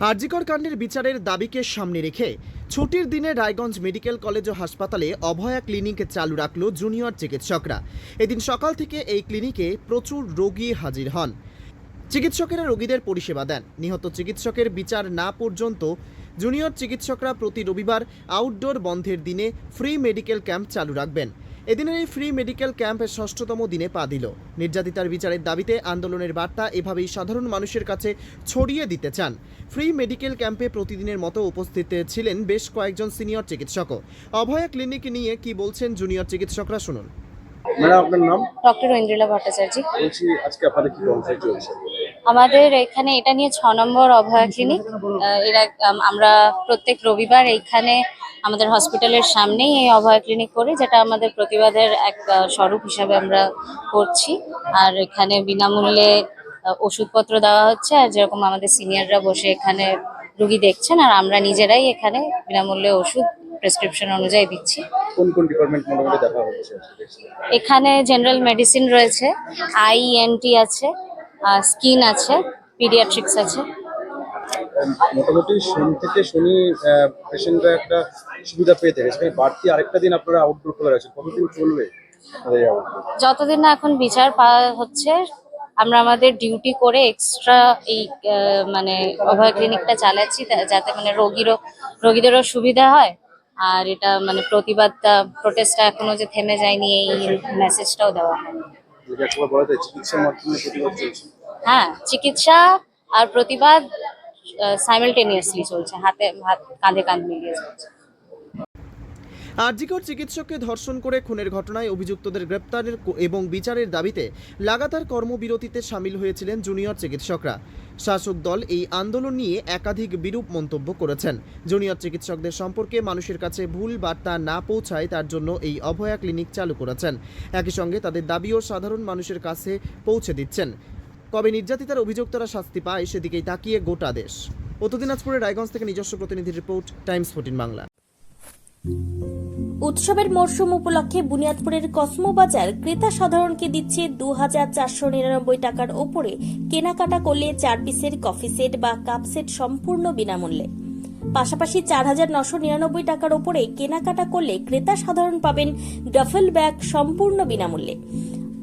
আরজিকর কাণ্ডের বিচারের দাবিকে সামনে রেখে ছুটির দিনে রায়গঞ্জ মেডিকেল কলেজ ও হাসপাতালে অভয়া ক্লিনিক চালু রাখল জুনিয়র চিকিৎসকরা। এদিন সকাল থেকে এই ক্লিনিকে প্রচুর রোগী হাজির হন। চিকিৎসকেরা রোগীদের পরিষেবা দেন। নিহত চিকিৎসকের বিচার না পর্যন্ত জুনিয়র চিকিৎসকরা প্রতি রবিবার আউটডোর বন্ধের দিনে ফ্রি মেডিকেল ক্যাম্প চালু রাখবেন। এদিনের এই ফ্রি মেডিকেল ক্যাম্পের ষষ্ঠতম দিনে পা দিল। নির্যাতিতার বিচারের দাবিতে আন্দোলনের বার্তা এভাবেই সাধারণ মানুষের কাছে ছড়িয়ে দিতে চান। ফ্রি মেডিকেল ক্যাম্পে প্রতিদিনের মতো উপস্থিত ছিলেন বেশ কয়েকজন সিনিয়র চিকিৎসকও। অভয়া ক্লিনিক নিয়ে কি বলছেন জুনিয়র চিকিৎসকরা শুনুন। ম্যাডাম আপনার নাম? ডক্টর ভট্টাচার্য। বলছি আজকে আপনাদের কি চলছে? আমাদের এখানে এটা নিয়ে ছ নম্বর অভয়া ক্লিনিক এরা আমরা প্রত্যেক রবিবার এইখানে আমাদের হসপিটালের সামনেই এই অভয়া ক্লিনিক করি যেটা আমাদের প্রতিবাদের এক স্বরূপ হিসাবে আমরা করছি। আর এখানে বিনামূল্যে ওষুধপত্র দেওয়া হচ্ছে আর যেরকম আমাদের সিনিয়ররা বসে এখানে রুগী দেখছেন আর আমরা নিজেরাই এখানে বিনামূল্যে ওষুধ প্রেসক্রিপশন অনুযায়ী দিচ্ছি। কোন কোন ডিপার্টমেন্ট মোটামুটি দেখা হচ্ছে? এখানে জেনারেল মেডিসিন রয়েছে আইএনটি আছে স্কিন আছে পিডিয়াট্রিক্স আছে। মোটামুটি সোম থেকে শনি পেশেন্টরা একটা সুবিধা পেয়ে থাকে। সেখানে বাড়তি আরেকটা দিন আপনারা আউটডোর খোলা রাখছেন। কতদিন চলবে? যতদিন না এখন বিচার পাওয়া হচ্ছে আমরা আমাদের ডিউটি করে এক্সট্রা এই মানে অভয় ক্লিনিকটা চালাচ্ছি যাতে মানে রোগীরও রোগীদেরও সুবিধা হয়। আর এটা মানে প্রতিবাদটা প্রোটেস্টটা এখনও যে থেমে যায়নি এই মেসেজটাও দেওয়া হয় হ্যাঁ চিকিৎসা আর প্রতিবাদ সাইমালটেনিয়াসলি চলছে, হাতে, হাত, কাঁধে কাঁধ মিলিয়ে চলছে। আরজিকর চিকিৎসককে ধর্ষণ করে খুনের ঘটনায় অভিযুক্তদের গ্রেপ্তারের এবং বিচারের দাবিতে লাগাতার কর্মবিরতিতে সামিল হয়েছিলেন জুনিয়র চিকিৎসকরা। শাসক দল এই আন্দোলন নিয়ে একাধিক বিরূপ মন্তব্য করেছেন। জুনিয়র চিকিৎসকদের সম্পর্কে মানুষের কাছে ভুল বার্তা না পৌঁছায় তার জন্য এই অভয়া ক্লিনিক চালু করেছেন। একই সঙ্গে তাদের দাবিও সাধারণ মানুষের কাছে পৌঁছে দিচ্ছেন। কবে নির্যাতিতার অভিযুক্তরা শাস্তি পায় সেদিকেই তাকিয়ে গোটা দেশ। উত্তর দিনাজপুরের রায়গঞ্জ থেকে নিজস্ব প্রতিনিধি রিপোর্ট, টাইমস ফোর্টিন বাংলা। উৎসবের মরশুম উপলক্ষে বুনিয়াদপুরের কসমো বাজার ক্রেতা সাধারণকে দিচ্ছে দু হাজার চারশো নিরানব্বই টাকার ওপরে কেনাকাটা করলে চার পিসের কফি সেট বা কাপ সেট সম্পূর্ণ বিনামূল্যে। পাশাপাশি চার হাজার নশো নিরানব্বই টাকার ওপরে কেনাকাটা করলে ক্রেতা সাধারণ পাবেন ডাফেল ব্যাগ সম্পূর্ণ বিনামূল্যে।